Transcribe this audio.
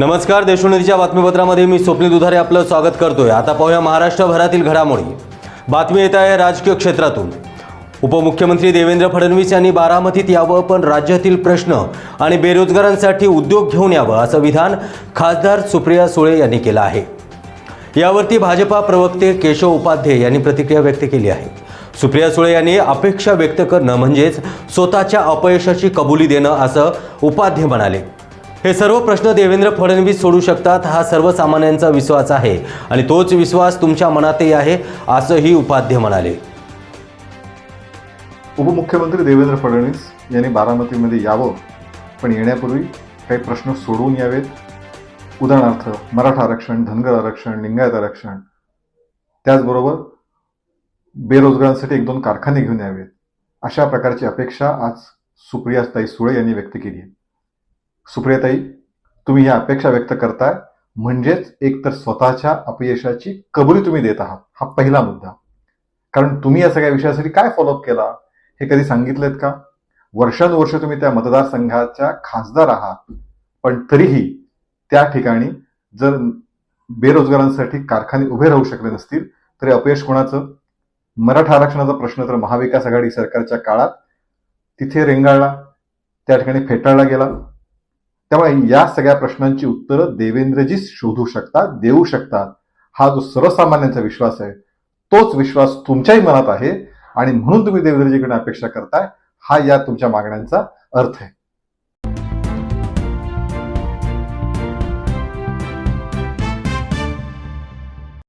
नमस्कार देशोन्नतीच्या बातमीपत्रामध्ये मी स्वप्नील दुधारे आपलं स्वागत करतोय. आता पाहूया महाराष्ट्रभरातील घडामोडी. बातमी येत आहे राजकीय क्षेत्रातून. उपमुख्यमंत्री देवेंद्र फडणवीस यांनी बारामतीत यावं पण राज्यातील प्रश्न आणि बेरोजगारांसाठी उद्योग घेऊन यावं असं विधान खासदार सुप्रिया सुळे यांनी केलं आहे. यावरती भाजपा प्रवक्ते केशव उपाध्ये यांनी प्रतिक्रिया व्यक्त केली आहे. सुप्रिया सुळे यांनी अपेक्षा व्यक्त करणं म्हणजेच स्वतःच्या अपयशाची कबुली देणं असं उपाध्ये म्हणाले. हे सर्व प्रश्न देवेंद्र फडणवीस सोडू शकतात हा सर्वसामान्यांचा विश्वास आहे. आणि तोच विश्वास तुमच्या मनातही आहे असंही उपाध्ये म्हणाले. उपमुख्यमंत्री देवेंद्र फडणवीस यांनी बारामतीमध्ये यावं पण येण्यापूर्वी काही प्रश्न सोडवून यावेत. उदाहरणार्थ मराठा आरक्षण धनगर आरक्षण लिंगायत आरक्षण. त्याचबरोबर बेरोजगारांसाठी एक दोन कारखाने घेऊन यावेत. अशा प्रकारची अपेक्षा आज सुप्रियाताई सुळे यांनी व्यक्त केली आहे. सुप्रियाताई तुम्ही ह्या अपेक्षा व्यक्त करताय. म्हणजेच एक तर स्वतःच्या अपयशाची कबुली तुम्ही देत आहात. हा पहिला मुद्दा. कारण तुम्ही या सगळ्या विषयासाठी काय फॉलोअप केला? हे कधी सांगितलेत का? वर्षानुवर्ष तुम्ही त्या मतदारसंघाच्या खासदार आहात. पण तरीही त्या ठिकाणी जर बेरोजगारांसाठी कारखाने उभे राहू शकले नसतील तरी अपयश कोणाचं? मराठा आरक्षणाचा प्रश्न तर महाविकास आघाडी सरकारच्या काळात तिथे रेंगाळला त्या ठिकाणी फेटाळला गेला. त्यामुळे या सगळ्या प्रश्नांची उत्तरं देवेंद्रजी शोधू शकतात देऊ शकतात. हा जो सर्वसामान्यांचा विश्वास आहे तोच विश्वास तुमच्याही मनात आहे आणि म्हणून तुम्ही देवेंद्रजीकडे अपेक्षा करताय हा या तुमच्या मागण्यांचा अर्थ आहे.